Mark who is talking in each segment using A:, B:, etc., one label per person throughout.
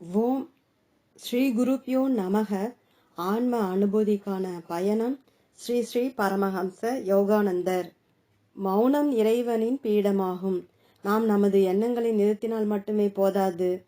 A: ஓம் ஸ்ரீ குருப்யோ நமக. ஆன்ம அனுபூதிக்கான பயணம் ஸ்ரீ ஸ்ரீ பரமஹம்ச யோகானந்தர். மௌனம் இறைவனின் பீடமாகும். நாம் நமது எண்ணங்களை நிறுத்தினால் மட்டுமே போதாது.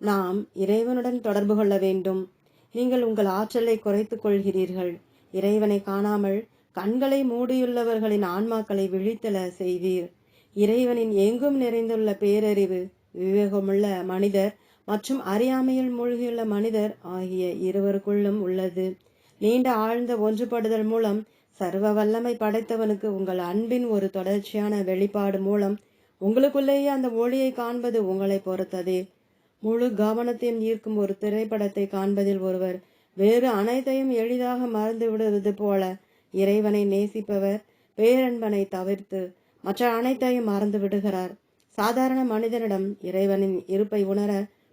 A: நாம் இறைவனுடன் தொடர்பு கொள்ள வேண்டும். நீங்கள் உங்கள் ஆற்றலை குறைத்துக் கொள்கிறீர்கள். இறைவனை காணாமல் கண்களை மூடியுள்ளவர்களின் ஆன்மாக்களை விழித்தல செய்வீர். இறைவனின் எங்கும் நிறைந்துள்ள பேரறிவு விவேகமுள்ள மனிதர் மற்றும் அறியாமையில் மூழ்கியுள்ள மனிதர் ஆகிய இருவருக்குள்ளும் உள்ளது. நீண்ட ஆழ்ந்த ஒன்றுபடுதல் மூலம் சர்வ வல்லமை படைத்தவனுக்கு உங்கள் அன்பின் ஒரு தொடர்ச்சியான வெளிப்பாடு மூலம் உங்களுக்குள்ளேயே அந்த ஒளியை காண்பது உங்களை பொறுத்ததே. முழு கவனத்தையும் ஈர்க்கும் ஒரு திரைப்படத்தை காண்பதில் ஒருவர் வேறு அனைத்தையும் எளிதாக மறந்து விடுவது போல இறைவனை நேசிப்பவர் பேரன்பனை தவிர்த்து மற்ற அனைத்தையும் மறந்து விடுகிறார். சாதாரண மனிதனிடம் இறைவனின் இருப்பை உணர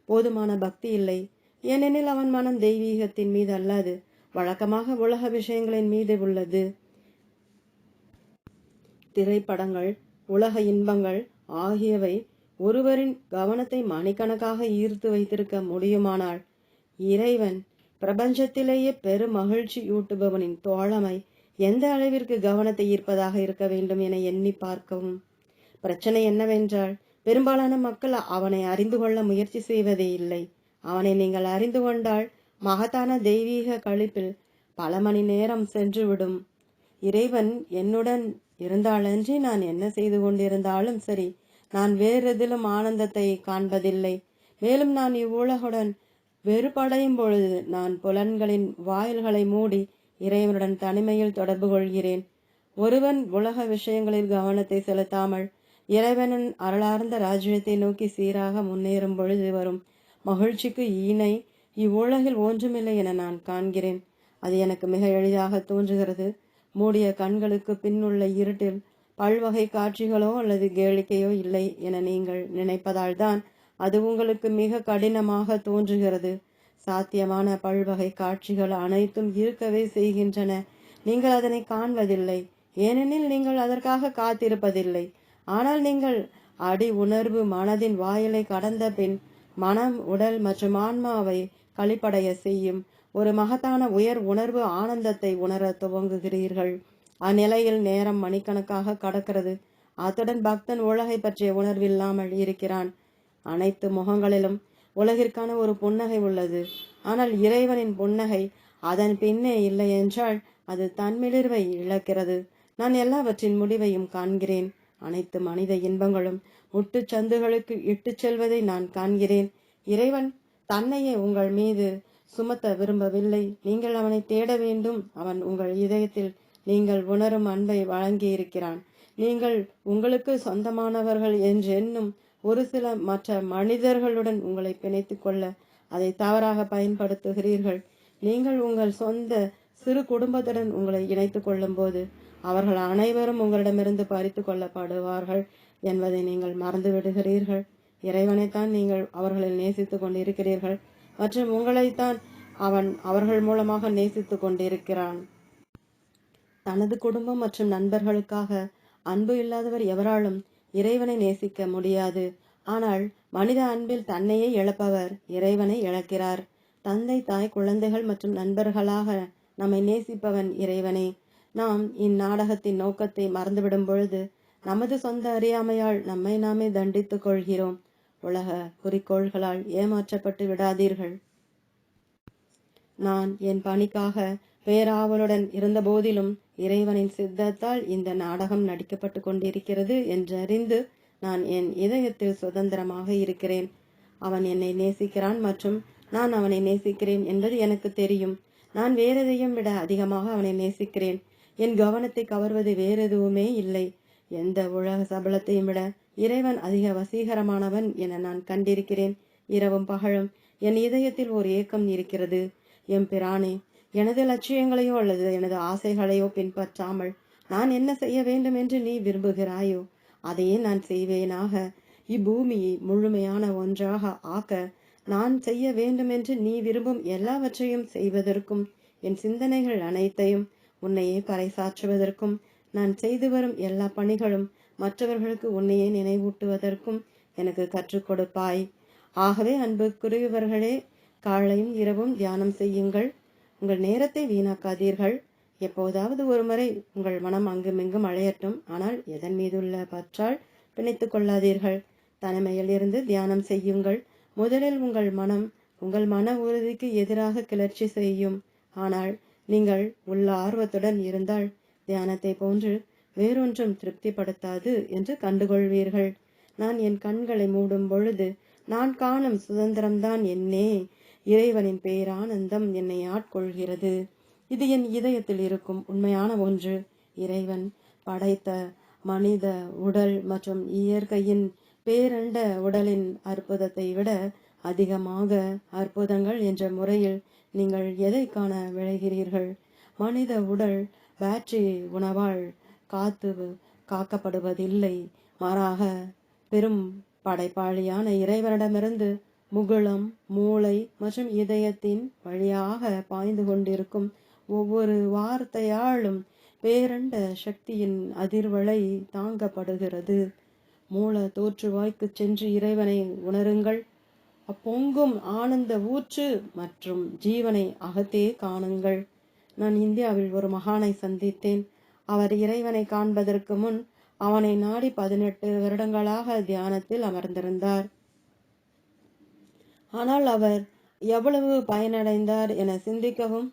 A: போதுமான பக்தி இல்லை. ஏனெனில் அவன் மனம் தெய்வீகத்தின் மீது அல்லாது வழக்கமாக உலக விஷயங்களின் மீது உள்ளது. திரைப்படங்கள் உலக இன்பங்கள் ஆகியவை ஒருவரின் கவனத்தை மணிக்கணக்காக ஈர்த்து வைத்திருக்க முடியுமானால் இறைவன் பிரபஞ்சத்திலேயே பெரும் மகிழ்ச்சியூட்டுபவனின் தோழமை எந்த அளவிற்கு கவனத்தை ஈர்ப்பதாக இருக்க வேண்டும் என எண்ணி பார்க்கவும். பிரச்சனை என்னவென்றால் பெரும்பாலான மக்கள் அவனை அறிந்து கொள்ள முயற்சி செய்வதே இல்லை. அவனை நீங்கள் அறிந்து கொண்டால் மகத்தான தெய்வீக கழிப்பில் பல மணி நேரம் சென்றுவிடும் இறைவன் என்னுடன் இருந்தாலன்றி நான் என்ன செய்து கொண்டிருந்தாலும் சரி நான் வேறெதிலும் ஆனந்தத்தை காண்பதில்லை. மேலும் நான் இவ்வுலகுடன் வெறுப்படையும் பொழுது நான் புலன்களின் வாயில்களை மூடி இறைவனுடன் தனிமையில் தொடர்பு கொள்கிறேன். ஒருவன் உலக விஷயங்களில் கவனத்தை செலுத்தாமல் இறைவனின் அருளார்ந்த ராஜ்யத்தை நோக்கி சீராக முன்னேறும் பொழுது வரும் மகிழ்ச்சிக்கு ஈனை இவ்வுலகில் ஒன்றுமில்லை என நான் காண்கிறேன். அது எனக்கு மிக எளிதாக தோன்றுகிறது. மூடிய கண்களுக்கு பின்னுள்ள இருட்டில் பல்வகை காட்சிகளோ அல்லது கேளிக்கையோ இல்லை என நீங்கள் நினைப்பதால் தான் அது உங்களுக்கு மிக கடினமாக தோன்றுகிறது. சாத்தியமான பல்வகை காட்சிகள் அனைத்தும் இருக்கவே செய்கின்றன. நீங்கள் அதனை காண்பதில்லை. ஏனெனில் நீங்கள் அதற்காக காத்திருப்பதில்லை. ஆனால் நீங்கள் அடி உணர்வு மனதின் வாயிலை கடந்த பின் மனம் உடல் மற்றும் ஆன்மாவை கழிப்படைய செய்யும். ஒரு மகத்தான உயர் உணர்வு ஆனந்தத்தை உணர துவங்குகிறீர்கள். அந்நிலையில் நேரம் மணிக்கணக்காக கடக்கிறது. அத்துடன் பக்தன் உலகை பற்றிய உணர்வில்லாமல் இருக்கிறான். அனைத்து முகங்களிலும் உலகிற்கான ஒரு புன்னகை உள்ளது. ஆனால் இறைவனின் புன்னகை அதன் பின்னே இல்லை என்றால் அது தன்மிளிர்வை இழக்கிறது. நான் எல்லாவற்றின் முடிவையும் காண்கிறேன். அனைத்து மனித இன்பங்களும் முட்டு சந்துகளுக்கு இட்டுச் செல்வதை நான் காண்கிறேன். இறைவன் தன்னையே உங்கள் மீது சுமத்த விரும்பவில்லை. நீங்கள் அவனை தேட வேண்டும். அவன் உங்கள் இதயத்தில் நீங்கள் உணரும் அன்பை வழங்கியிருக்கிறான். நீங்கள் உங்களுக்கு சொந்தமானவர்கள் என்றென்னும் ஒரு சில மற்ற மனிதர்களுடன் உங்களை பிணைத்து கொள்ள அதை தவறாக பயன்படுத்துகிறீர்கள். நீங்கள் உங்கள் சொந்த சிறு குடும்பத்துடன் உங்களை இணைத்து கொள்ளும் போது அவர்கள் அனைவரும் உங்களிடமிருந்து பறித்து கொள்ளப்படுவார்கள் என்பதை நீங்கள் மறந்து விடுகிறீர்கள் இறைவனைத்தான் நீங்கள் அவர்களில் நேசித்து கொண்டிருக்கிறீர்கள் மற்றும் உங்களைத்தான் அவன் அவர்கள் மூலமாக நேசித்து கொண்டிருக்கிறான். தனது குடும்பம் மற்றும் நண்பர்களுக்காக அன்பு இல்லாதவர் எவராலும் இறைவனை நேசிக்க முடியாது. ஆனால் மனித அன்பில் தன்னையே இழப்பவர் இறைவனை இழக்கிறார். தந்தை தாய் குழந்தைகள் மற்றும் நண்பர்களாக நம்மை நேசிப்பவன் இறைவனே. நாம் இந்நாடகத்தின் நோக்கத்தை மறந்துவிடும் பொழுது நமது சொந்த அறியாமையால் நம்மை நாமே தண்டித்துக் கொள்கிறோம். உலக குறிக்கோள்களால் ஏமாற்றப்பட்டு விடாதீர்கள். நான் என் பணிக்காக பேராவலுடன் இருந்த போதிலும் இறைவனின் சித்தத்தால் இந்த நாடகம் நடிக்கப்பட்டு கொண்டிருக்கிறது என்றறிந்து நான் என் இதயத்தில் சுதந்திரமாக இருக்கிறேன். அவன் என்னை நேசிக்கிறான் மற்றும் நான் அவனை நேசிக்கிறேன் என்பது எனக்கு தெரியும். நான் வேறெதையும் விட அதிகமாக அவனை நேசிக்கிறேன். என் கவனத்தை கவர்வது வேறெதுவுமே இல்லை. எந்த உலக சபலத்தையும் விட இறைவன் அதிக வசீகரமானவன் என நான் கண்டிருக்கிறேன். இரவும் பகலும் என் இதயத்தில் ஒரு ஏக்கம் இருக்கிறது. எம் பிரானே எனது லட்சியங்களையோ அல்லது எனது ஆசைகளையோ பின்பற்றாமல் நான் என்ன செய்ய வேண்டும் என்று நீ விரும்புகிறாயோ அதையே நான் செய்வேனாக. இப்பூமியை முழுமையான ஒன்றாக ஆக்க நான் செய்ய வேண்டும் என்று நீ விரும்பும் எல்லாவற்றையும் செய்வதற்கும் என் சிந்தனைகள் அனைத்தையும் உன்னையே பறைசாற்றுவதற்கும் நான் செய்து வரும் எல்லா பணிகளும் மற்றவர்களுக்கு உன்னையே நினைவூட்டுவதற்கும் எனக்கு கற்றுக் கொடுப்பாய். ஆகவே அன்புக்குரியவர்களே காலையும் இரவும் தியானம் செய்யுங்கள். உங்கள் நேரத்தை வீணாக்காதீர்கள். எப்போதாவது ஒருமுறை உங்கள் மனம் அங்குமிங்கும் அழையட்டும். ஆனால் எதன் மீதுள்ள பற்றால் பிணைத்துக் கொள்ளாதீர்கள். தனிமையில் இருந்து தியானம் செய்யுங்கள். முதலில் உங்கள் மனம் உங்கள் மன உறுதிக்கு எதிராக கிளர்ச்சி செய்யும். ஆனால் நீங்கள் உள்ள ஆர்வத்துடன் இருந்தால் தியானத்தை போன்று வேறொன்றும் திருப்திப்படுத்தாது என்று கண்டுகொள்வீர்கள். நான் என் கண்களை மூடும் பொழுது நான் காணும் சுதந்திரம்தான் என்னே. இறைவனின் பேரானந்தம் என்னை ஆட்கொள்கிறது. இது என் இதயத்தில் இருக்கும் உண்மையான ஒன்று. இறைவன் படைத்த மனித உடல் மற்றும் இயற்கையின் பேரண்ட உடலின் அற்புதத்தை விட அதிகமாக அற்புதங்கள் என்ற முறையில் நீங்கள் எதை காண விளைகிறீர்கள் மனித உடல் பேட்டரி உணவால் காத்து காக்கப்படுவதில்லை. மாறாக பெரும் படைப்பாளியான இறைவனிடமிருந்து முகுளம் மூளை மற்றும் இதயத்தின் வழியாக பாய்ந்து கொண்டிருக்கும் ஒவ்வொரு வார்த்தையாலும் பேரண்ட சக்தியின் அதிர்வலை தாங்கப்படுகிறது. மூல தோற்றுவாய்க்கு சென்று இறைவனை உணருங்கள். அப்பொங்கும் ஆனந்த ஊற்று மற்றும் ஜீவனை அகத்தே காணுங்கள். நான் இந்தியாவில் ஒரு மகானை சந்தித்தேன். அவர் இறைவனை காண்பதற்கு முன் அவனை நாடி பதினெட்டு வருடங்களாக தியானத்தில் அமர்ந்திருந்தார். ஆனால் அவர் எவ்வளவு பயனடைந்தார் என சிந்திக்கவும்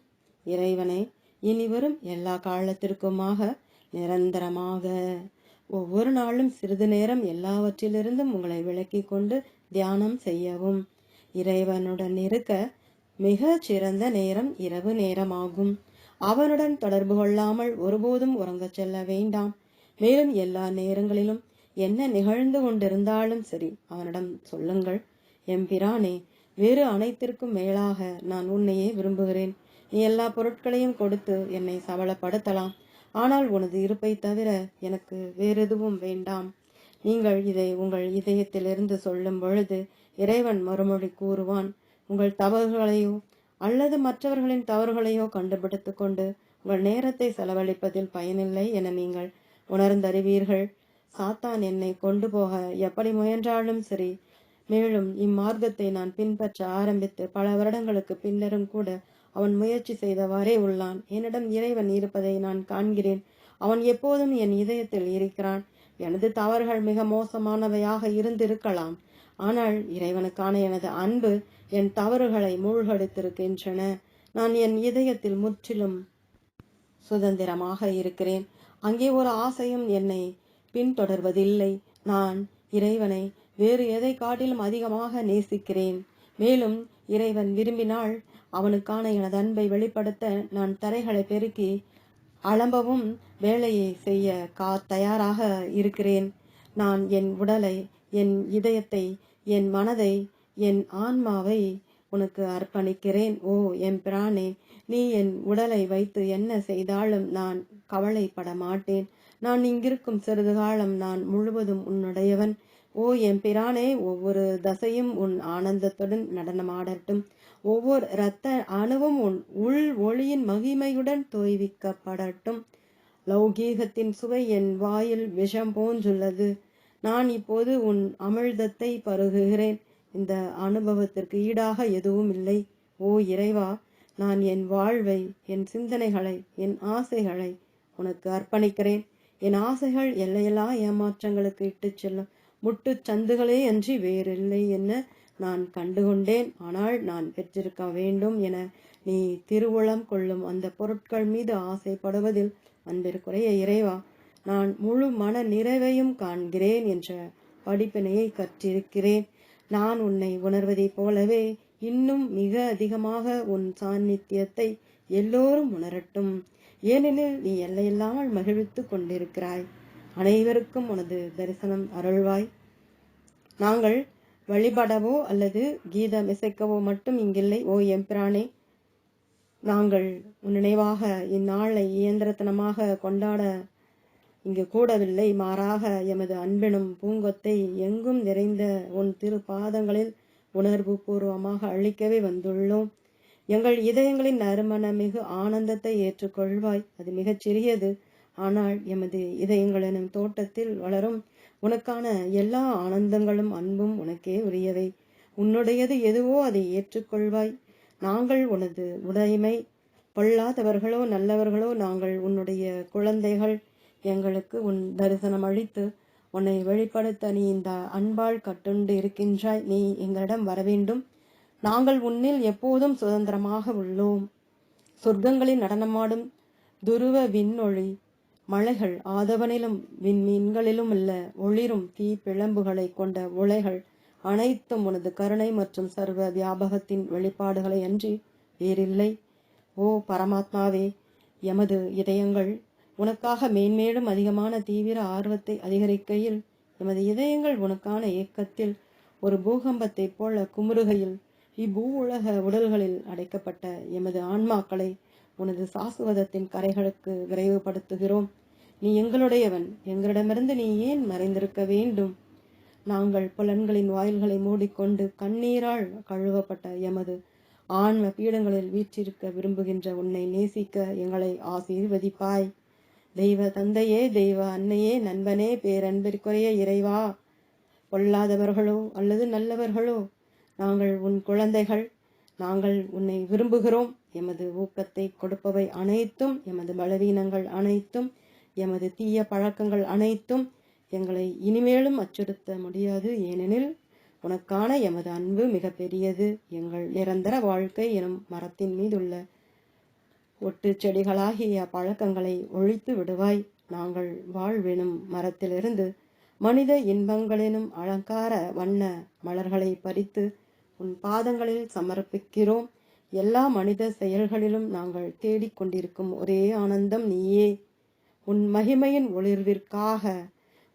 A: இறைவனை இனிவரும் எல்லா காலத்திற்குமாக நிரந்தரமாக. ஒவ்வொரு நாளும் சிறிது நேரம் எல்லாவற்றிலிருந்தும் உங்களை விளக்கி கொண்டு தியானம் செய்யவும். இறைவனுடன் இருக்க மிக சிறந்த நேரம் இரவு நேரமாகும். அவனுடன் தொடர்பு கொள்ளாமல் ஒருபோதும் உறங்கச் செல்ல வேண்டாம். மேலும் எல்லா நேரங்களிலும் என்ன நிகழ்ந்து கொண்டிருந்தாலும் சரி அவனிடம் சொல்லுங்கள். எம்பிரானே வேறு அனைத்திற்கும் மேலாக நான் உன்னையே விரும்புகிறேன். நீ எல்லா பொருட்களையும் கொடுத்து என்னை சபலப்படுத்தலாம். ஆனால் உனது இருப்பை தவிர எனக்கு வேறெதுவும் வேண்டாம். நீங்கள் இதை உங்கள் இதயத்திலிருந்து சொல்லும் பொழுது இறைவன் மறுமொழி கூறுவான் உங்கள் தவறுகளையோ அல்லது மற்றவர்களின் தவறுகளையோ கண்டுபிடித்து கொண்டு உங்கள் நேரத்தை செலவழிப்பதில் பயனில்லை என நீங்கள் உணர்ந்தறிவீர்கள். சாத்தான் என்னை கொண்டு போக எப்படி முயன்றாலும் சரி மேலும் இம்மார்க்கத்தை நான் பின்பற்ற ஆரம்பித்து பல வருடங்களுக்கு பின்னரும் கூட அவன் முயற்சி செய்தவாறே உள்ளான். என்னிடம் இறைவன் இருப்பதை நான் காண்கிறேன். அவன் எப்போதும் என் இதயத்தில் இருக்கிறான். எனது தவறுகள் மிக மோசமானவையாக இருந்திருக்கலாம். ஆனால் இறைவனுக்கான எனது அன்பு என் தவறுகளை மூழ்கடித்திருக்கின்றன. நான் என் இதயத்தில் முற்றிலும் சுதந்திரமாக இருக்கிறேன். அங்கே ஒரு ஆசையும் என்னை பின்தொடர்வதில்லை. நான் இறைவனை வேறு எதை காட்டிலும் அதிகமாக நேசிக்கிறேன். மேலும் இறைவன் விரும்பினால் அவனுக்கான எனது அன்பை வெளிப்படுத்த நான் தரைகளை பெருக்கி அளம்பவும் வேலையை செய்ய கா தயாராக இருக்கிறேன். நான் என் உடலை என் இதயத்தை என் மனதை என் ஆன்மாவை உனக்கு அர்ப்பணிக்கிறேன். ஓ என் பிரானே நீ என் உடலை வைத்து என்ன செய்தாலும் நான் கவலைப்பட மாட்டேன் நான் இங்கிருக்கும் சிறிது காலம் நான் முழுவதும் உன்னுடையவன். ஓ என் பிரானே ஒவ்வொரு தசையும் உன் ஆனந்தத்துடன் நடனமாடட்டும். ஒவ்வொரு இரத்த அணுவும் உன் உள் ஒளியின் மகிமையுடன் தோய்விக்கப்படட்டும். லௌகீகத்தின் சுவை என் வாயில் விஷம் போன்றுள்ளது. நான் இப்போது உன் அமிழ்தத்தை பருகுகிறேன். இந்த அனுபவத்திற்கு ஈடாக எதுவும் இல்லை. ஓ இறைவா நான் என் வாழ்வை என் சிந்தனைகளை என் ஆசைகளை உனக்கு அர்ப்பணிக்கிறேன். என் ஆசைகள் எல்லையெல்லாம் ஏமாற்றங்களுக்கு இட்டுச் செல்லும். முட்டு சந்துகளே அன்றி வேறில்லை என்ன? நான் கண்டுகொண்டேன். ஆனால் நான் பெற்றிருக்க வேண்டும் என. நீ திருவுளம் கொள்ளும் அந்த பொருட்கள் மீது ஆசைப்படுவதில் அன்பிற்குறைய இறைவா நான் முழு மன நிறைவையும் காண்கிறேன் என்ற படிப்பினையை கற்றிருக்கிறேன். நான் உன்னை உணர்வதைப் போலவே இன்னும் மிக அதிகமாக உன் சாநித்தியத்தை எல்லோரும் உணரட்டும். ஏனெனில் நீ எல்லையில்லாமல் மகிழ்வித்து கொண்டிருக்கிறாய். அனைவருக்கும் உனது தரிசனம் அருள்வாய். நாங்கள் வழிபடவோ அல்லது கீதம் இசைக்கவோ மட்டும் இங்கில்லை. ஓ எம்பிரானே நாங்கள் உன் நினைவாக இந்நாளை இயந்திரத்தனமாக கொண்டாட இங்கு கூடவில்லை. மாறாக எமது அன்பினும் பூங்கொத்தை எங்கும் நிறைந்த உன் திரு பாதங்களில் உணர்வு பூர்வமாக அழிக்கவே வந்துள்ளோம். எங்கள் இதயங்களின் நறுமண மிகு ஆனந்தத்தை ஏற்றுக்கொள்வாய். அது மிகச் சிறியது. ஆனால் எமது இதயங்களின் தோட்டத்தில் வளரும் உனக்கான எல்லா ஆனந்தங்களும் அன்பும் உனக்கே உரியவை. உன்னுடையது எதுவோ அதை ஏற்றுக்கொள்வாய். நாங்கள் உனது உடைமை. பொல்லாதவர்களோ நல்லவர்களோ நாங்கள் உன்னுடைய குழந்தைகள். எங்களுக்கு உன் தரிசனம் அளித்து உன்னை வெளிப்படுத்த நீ இந்த அன்பால் கட்டுண்டு இருக்கின்றாய். நீ எங்களிடம் வரவேண்டும். நாங்கள் உன்னில் எப்போதும் சுதந்திரமாக உள்ளோம். சொர்க்கங்களில் நடனமாடும் துருவ விண்ணொளி. மலைகள் ஆதவனிலும் விண்மீன்களிலும் உள்ள ஒளிரும் தீ பிழம்புகளை கொண்ட உலைகள் அனைத்தும் உனது கருணை மற்றும் சர்வ வியாபகத்தின் வெளிப்பாடுகளை அன்றி வேறில்லை. ஓ பரமாத்மாவே எமது இதயங்கள் உனக்காக மேன்மேலும் அதிகமான தீவிர ஆர்வத்தை அதிகரிக்கையில் எமது இதயங்கள் உனக்கான ஏக்கத்தில் ஒரு பூகம்பத்தைப் போல குமுறுகையில் இப்பூ உலக உடல்களில் அடைக்கப்பட்ட எமது ஆன்மாக்களை உனது சாசுவதத்தின் கரைகளுக்கு விரைவுபடுத்துகிறோம். நீ எங்களுடையவன். எங்களிடமிருந்து நீ ஏன் மறைந்திருக்க வேண்டும்? நாங்கள் புலன்களின் வாயில்களை மூடிக்கொண்டு கண்ணீரால் கழுவப்பட்ட எமது ஆன்ம பீடங்களில் வீற்றிருக்க விரும்புகின்ற உன்னை நேசிக்க எங்களை ஆசீர்வதிப்பாய். தெய்வ தந்தையே தெய்வ அன்னையே நண்பனே பேரன்பிற்குரிய இறைவா. பொல்லாதவர்களோ அல்லது நல்லவர்களோ நாங்கள் உன் குழந்தைகள். நாங்கள் உன்னை விரும்புகிறோம். எமது ஊக்கத்தை கொடுப்பவை அனைத்தும் எமது பலவீனங்கள் அனைத்தும் எமது தீய பழக்கங்கள் அனைத்தும் எங்களை இனிமேலும் அச்சுறுத்த முடியாது ஏனெனில் உனக்கான எமது அன்பு மிக பெரியது எங்கள் நிரந்தர வாழ்க்கை எனும் மரத்தின் மீதுள்ள ஒட்டு செடிகளாகிய பழக்கங்களை ஒழித்து விடுவாய். நாங்கள் வாழ்வெனும் மரத்திலிருந்து மனித இன்பங்களெனும் அலங்கார வண்ண மலர்களை பறித்து உன் பாதங்களில் சமர்ப்பிக்கிறோம். எல்லா மனித செயல்களிலும் நாங்கள் தேடிக்கொண்டிருக்கும் ஒரே ஆனந்தம் நீயே. உன் மகிமையின் ஒளிர்விற்காக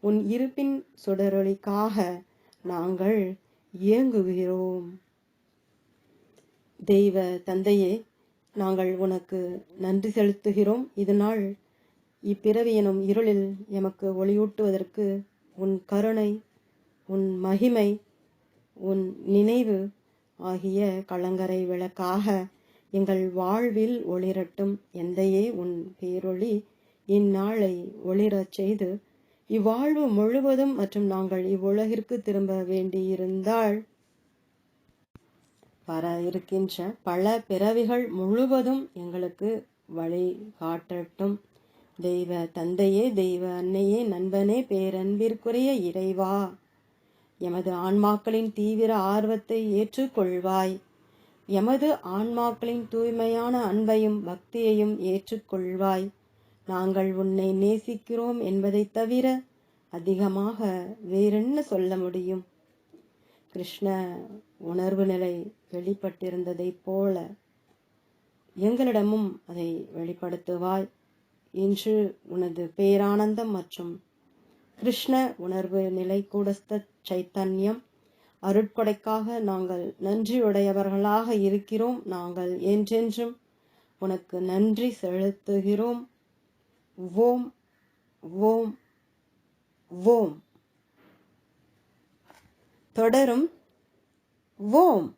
A: உன் இருப்பின் சுடரொளிக்காக நாங்கள் இயங்குகிறோம். தெய்வ தந்தையே நாங்கள் உனக்கு நன்றி செலுத்துகிறோம். இதனால் இப்பிறவி எனும் இருளில் எமக்கு ஒளியூட்டுவதற்கு உன் கருணை உன் மகிமை உன் நினைவு ஆகிய கலங்கரை விளக்காக எங்கள் வாழ்வில் ஒளிரட்டும். எந்தையே உன் பேரொளி இந்நாளை ஒளிரச் செய்து இவ்வாழ்வு முழுவதும் மற்றும் நாங்கள் இவ்வுலகிற்கு திரும்ப வேண்டியிருந்தால் வர இருக்கின்ற பல பிறவிகள் முழுவதும் எங்களுக்கு வழி காட்டட்டும் தெய்வ தந்தையே தெய்வ அன்னையே நண்பனே பேரன்பிற்குரிய இறைவா. எமது ஆன்மாக்களின் தீவிர ஆர்வத்தை ஏற்றுக்கொள்வாய். எமது ஆன்மாக்களின் தூய்மையான அன்பையும் பக்தியையும் ஏற்றுக்கொள்வாய். நாங்கள் உன்னை நேசிக்கிறோம் என்பதைத் தவிர அதிகமாக வேறென்ன சொல்ல முடியும்? கிருஷ்ண உணர்வு நிலை வெளிப்பட்டிருந்ததைப் போல எங்களிடமும் அதை வெளிப்படுத்துவாய். இன்று உனது பேரானந்தம் மற்றும் கிருஷ்ண உணர்வு நிலை கூடஸ்த சைத்தன்யம் அருட்கொடைக்காக நாங்கள் நன்றியுடையவர்களாக இருக்கிறோம். நாங்கள் என்றென்றும் உனக்கு நன்றி செலுத்துகிறோம். ஓம் ஓம் ஓம் தொடரும். ஓம்